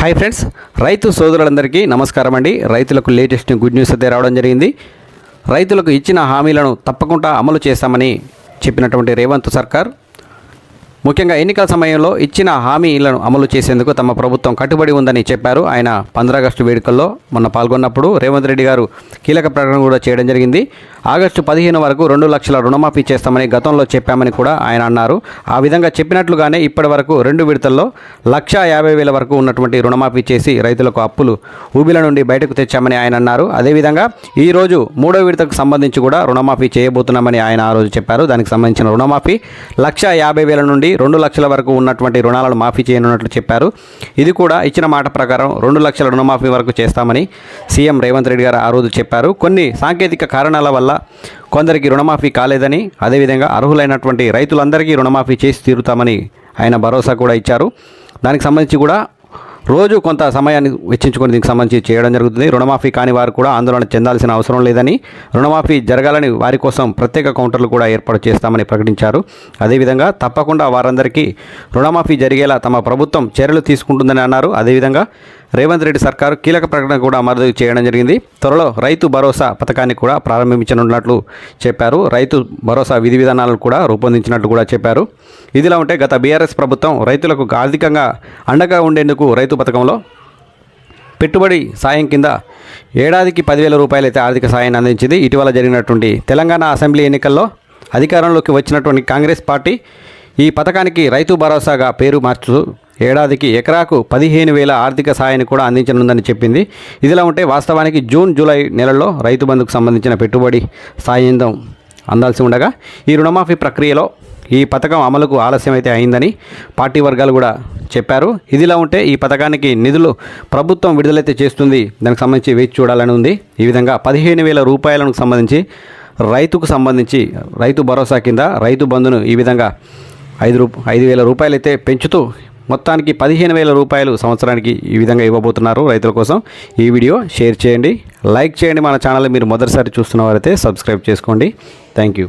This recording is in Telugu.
హాయ్ ఫ్రెండ్స్ రైతు సోదరులందరికీ నమస్కారం అండి. రైతులకు లేటెస్ట్ గుడ్ న్యూస్ అయితే రావడం జరిగింది. రైతులకు ఇచ్చిన హామీలను తప్పకుండా అమలు చేస్తామని చెప్పినటువంటి రేవంత్ సర్కార్ ముఖ్యంగా ఎన్నికల సమయంలో ఇచ్చిన హామీలను అమలు చేసేందుకు తమ ప్రభుత్వం కట్టుబడి ఉందని చెప్పారు. ఆయన పంద్రాగస్టు వేడుకల్లో మొన్న పాల్గొన్నప్పుడు రేవంత్ రెడ్డి గారు కీలక ప్రకటన కూడా చేయడం జరిగింది. ఆగస్టు పదిహేను వరకు రెండు లక్షల రుణమాఫీ చేస్తామని గతంలో చెప్పామని కూడా ఆయన అన్నారు. ఆ విధంగా చెప్పినట్లుగానే ఇప్పటి వరకు రెండు విడతల్లో లక్ష యాభై వేల వరకు ఉన్నటువంటి రుణమాఫీ చేసి రైతులకు అప్పులు ఊబిల నుండి బయటకు తెచ్చామని ఆయన అన్నారు. అదేవిధంగా ఈరోజు మూడో విడతకు సంబంధించి కూడా రుణమాఫీ చేయబోతున్నామని ఆయన ఆ రోజు చెప్పారు. దానికి సంబంధించిన రుణమాఫీ లక్ష యాభై వేల నుండి రెండు లక్షల వరకు ఉన్నటువంటి రుణాలను మాఫీ చేయనున్నట్లు చెప్పారు. ఇది కూడా ఇచ్చిన మాట ప్రకారం రెండు లక్షల రుణమాఫీ వరకు చేస్తామని సీఎం రేవంత్ రెడ్డి గారు ఆ రోజు చెప్పారు. కొన్ని సాంకేతిక కారణాల వల్ల కొందరికి రుణమాఫీ కాలేదని అదేవిధంగా అర్హులైనటువంటి రైతులందరికీ రుణమాఫీ చేసి తీరుతామని ఆయన భరోసా కూడా ఇచ్చారు. దానికి సంబంధించి కూడా రోజు కొంత సమయాన్ని వెచ్చించుకొని దీనికి సంబంధించి చేయడం జరుగుతుంది. రుణమాఫీ కాని వారు కూడా ఆందోళన చెందాల్సిన అవసరం లేదని రుణమాఫీ జరగాలని వారి కోసం ప్రత్యేక కౌంటర్లు కూడా ఏర్పాటు చేస్తామని ప్రకటించారు. అదేవిధంగా తప్పకుండా వారందరికీ రుణమాఫీ జరిగేలా తమ ప్రభుత్వం చర్యలు తీసుకుంటుందని అన్నారు. అదేవిధంగా రేవంత్ రెడ్డి సర్కారు కీలక ప్రకటన కూడా అమలు చేయడం జరిగింది. త్వరలో రైతు భరోసా పథకాన్ని కూడా ప్రారంభించనున్నట్లు చెప్పారు. రైతు భరోసా విధి విధానాలను కూడా రూపొందించినట్లు కూడా చెప్పారు. ఇదిలా ఉంటే గత బీఆర్ఎస్ ప్రభుత్వం రైతులకు ఆర్థికంగా అండగా ఉండేందుకు రైతు పథకంలో పెట్టుబడి సాయం కింద ఏడాదికి పదివేల రూపాయలైతే ఆర్థిక సాయాన్ని అందించింది. ఇటీవల జరిగినటువంటి తెలంగాణ అసెంబ్లీ ఎన్నికల్లో అధికారంలోకి వచ్చినటువంటి కాంగ్రెస్ పార్టీ ఈ పథకానికి రైతు భరోసాగా పేరు మార్చు ఏడాదికి ఎకరాకు పదిహేను వేల ఆర్థిక సాయాన్ని కూడా అందించనుందని చెప్పింది. ఇదిలా ఉంటే వాస్తవానికి జూన్ జూలై నెలల్లో రైతు బంధుకు సంబంధించిన పెట్టుబడి సాయంత్రం అందాల్సి ఉండగా ఈ రుణమాఫీ ప్రక్రియలో ఈ పథకం అమలుకు ఆలస్యం అయితే అయిందని పార్టీ వర్గాలు కూడా చెప్పారు. ఇదిలా ఉంటే ఈ పథకానికి నిధులు ప్రభుత్వం విడుదలైతే చేస్తుంది. దానికి సంబంధించి వేచి చూడాలని ఉంది. ఈ విధంగా పదిహేను వేల రూపాయలకు సంబంధించి రైతుకు సంబంధించి రైతు భరోసా కింద రైతు బంధును ఈ విధంగా ఐదు రూ ఐదు వేల రూపాయలైతే పెంచుతూ మొత్తానికి పదిహేను వేల రూపాయలు సంవత్సరానికి ఈ విధంగా ఇవ్వబోతున్నారు రైతుల కోసం. ఈ వీడియో షేర్ చేయండి లైక్ చేయండి. మన ఛానల్ మీరు మొదటిసారి చూస్తున్న వారైతే సబ్స్క్రైబ్ చేసుకోండి. Thank you.